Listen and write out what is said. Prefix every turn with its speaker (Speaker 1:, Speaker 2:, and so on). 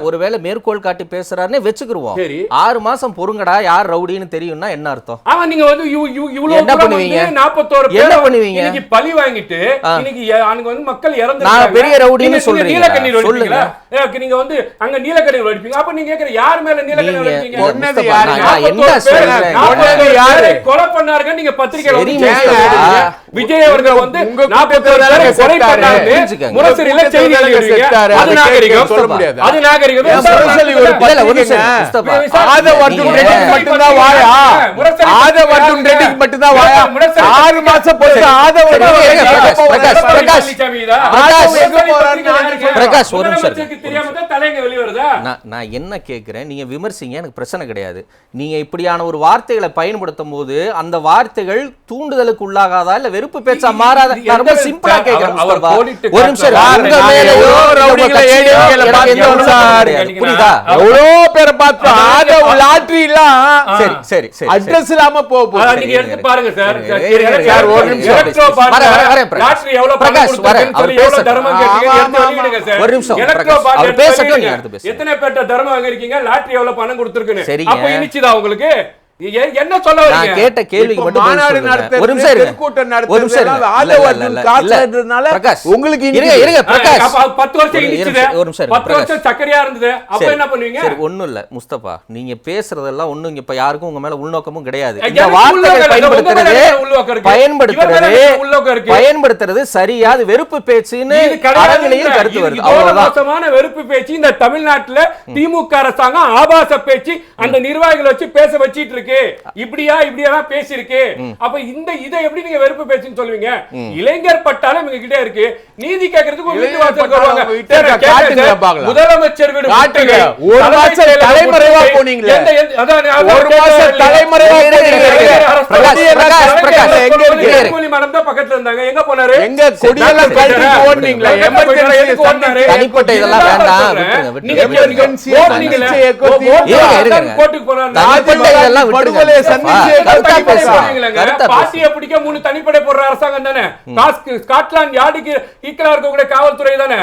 Speaker 1: ஒருவேளை மேற்கோள் காட்டி பேசுறாருன்னு வச்சுக்கிருவோம்
Speaker 2: சரி.
Speaker 1: ஆறு மாசம் பொறுங்கடா யார் ரவுடின்னு தெரியும்னா என்ன அர்த்தம்
Speaker 2: ஆமா நீங்க வந்து இவ்- இவ்- இவ்வளவு
Speaker 1: என்ன பண்ணுவீங்க?
Speaker 2: 41
Speaker 1: என்ன பண்ணுவீங்க?
Speaker 2: இன்னைக்கு பழி வாங்கிட்டு. இன்னைக்கு அங்க வந்து மக்கள் இறந்து
Speaker 1: நான் பெரிய ரவுடின்னு சொல்றீங்களா?
Speaker 2: நீலக்கண்ணீர்
Speaker 1: சொல்லுங்க.
Speaker 2: நீங்க வந்து அங்க நீலக்கண்ணீர் வடிப்பீங்க அப்ப நீங்க கேக்குற யார் மேல நீலக்கண்ணீர்
Speaker 3: முஸ்தபா,
Speaker 1: யாரு? என்ன
Speaker 2: 41 பேரை-
Speaker 1: சொல்றேன்?
Speaker 2: 41
Speaker 3: யாரு?
Speaker 2: கொலை பண்ணாருங்க நீங்க பத்திரிக்கையில விஜய் அவர்கள் வந்து
Speaker 3: உங்க
Speaker 2: 41
Speaker 3: கூட்டத்துல
Speaker 2: பேரை கொலை
Speaker 3: செத்தாரு.
Speaker 2: பண்ணாருன்னு
Speaker 1: புரிஞ்சுக்கங்க.
Speaker 2: முரசொலியில
Speaker 3: உங்க
Speaker 2: செய்தி.
Speaker 3: செத்தாரு.
Speaker 2: அது நாகரிகம்.
Speaker 3: சொல்ல முடியாது.
Speaker 2: அது நாகரிகம்.
Speaker 3: மட்டும்தான் வாயா? ஆதவ் அர்ஜுன் ரெட்டிக்கு மட்டும்தான் வாயா? ஆறு மாசம் பொறுத்து ஆதவ்
Speaker 1: பிரகாஷ், பிரகாஷ், பிரகாஷ், ஒரு நிமிஷம்.
Speaker 2: தான் தலைங்க வெளிய வருதா?
Speaker 1: நான் நான் என்ன கேட்குறேன் நீங்க விமர்சிங்க எனக்கு பிரச்சனை கிடையாது. நீங்க இப்படியான ஒரு வார்த்தைகளை பயன்படுத்தும் போது அந்த வார்த்தைகள் தூண்டுதலுக்கு உள்ளாகாதா இல்ல வெறுப்பு பேச்சா மாறாத? நான் ரொம்ப சிம்பிளா கேட்கிறேன் ஒரு நிமிஷம். புரியுதா?
Speaker 3: எவ்வளோ பேரை பார்த்தோம் லாட்டரி எல்லாம்
Speaker 1: சரி சரி சரி
Speaker 3: அட்ரஸ் இல்லாம போக
Speaker 2: அதான்
Speaker 3: போகுது
Speaker 2: நீங்க எடுத்து பாருங்க சார். ஒரு நிமிஷம்.
Speaker 1: பிரகாஷ். பிரகாஷ்.
Speaker 2: கொடுத்திருக்குன்னு
Speaker 1: அவர்.
Speaker 2: தர்மம் கேட்டீங்க, எடுத்து வெளியிடுங்க சார்.
Speaker 1: ஒரு நிமிஷம், பிரகாஷ். அவர்
Speaker 2: எடுத்து எத்தனை பேர்ட்ட தர்மம் வாங்கிருக்கீங்க லாட்டரி எவ்வளவு பணம் கொடுத்திருக்குன்னு. அப்ப இனிச்சுதா உங்களுக்கு? என்ன சொல்ல வரீங்க?
Speaker 1: கேட்ட கேள்விக்கு
Speaker 3: இப்ப
Speaker 1: மட்டும் பதில்
Speaker 3: மாநாடு
Speaker 1: சொல்லுங்க.
Speaker 3: நடத்துறது,
Speaker 1: ஒரு நிமிஷம் இருங்க.
Speaker 3: தெருக்கூட்டம்
Speaker 1: ஒரு நிமிஷம்
Speaker 3: நடத்துறது
Speaker 1: இருங்க.
Speaker 3: எல்லாம்
Speaker 1: இல்ல,
Speaker 3: ஆதவ
Speaker 1: இல்ல,
Speaker 3: அர்ஜுன்
Speaker 1: இல்ல,
Speaker 3: காசு
Speaker 1: இல்ல.
Speaker 3: எடுத்ததுனால
Speaker 1: பிரகாஷ்,
Speaker 3: உங்களுக்கு
Speaker 1: இருங்க
Speaker 3: இனிக்குது.
Speaker 1: இருங்க பிரகாஷ்.
Speaker 2: அப்ப பத்து வருஷம்
Speaker 1: ஒரு
Speaker 2: இனிச்சுது
Speaker 1: நிமிஷம், ஒரு நிமிஷம் இருங்க,
Speaker 2: பத்து வருஷம் சக்கரையா இருந்தது. அப்ப
Speaker 1: சரி,
Speaker 2: என்ன பண்ணுவீங்க?
Speaker 1: சரி ஒண்ணும் இல்ல முஸ்தபா. நீங்க பேசுறதெல்லாம் ஒண்ணும் இங்க இப்ப யாருக்கும் உங்க மேல உள்நோக்கமும் கிடையாது. இந்த வார்த்தைகள் பயன்படுத்துறது பயன்படுத்துறது? பயன்படுத்துறது சரியா அது வெறுப்பு பேச்சுன்னு
Speaker 2: இல்ல.
Speaker 1: கருத்து வருது. அவ்வளவுதான்.
Speaker 2: வெறுப்பு பேச்சு. இந்த தமிழ்நாட்டுல திமுக அரசாங்கம் ஆபாச பேச்சு அந்த நிர்வாகிகளை வச்சு பேச வச்சிட்டு இருக்கு. இப்படியா இப்படியா தான் பேசியிருக்கு. அப்ப இந்த இதை எப்படி நீங்க வெறுப்பு பேச்சுன்னு சொல்லுவீங்க? இளைஞர் பட்டாளம் எங்க கிட்ட இருக்கு. நீதி கேட்கறதுக்கு ஒரு வீட்டு
Speaker 3: பட்டாளம்
Speaker 2: வருவாங்க. முதலமைச்சர் வீடு
Speaker 3: ஒரு மாசம் தலைமறைவா
Speaker 2: நான்
Speaker 3: ஒரு மாசம்? தலைமறைவா
Speaker 1: தனிப்பட்ட இதெல்லாம் வேண்டாம்.
Speaker 2: பாட்டியை பிடிக்க மூணு தனிப்படை போடுற அரசாங்கம் தானே ஸ்காட்லாந்து யார்டுக்கு ஈக்குவலா இருக்கக்கூடிய காவல்துறை தானே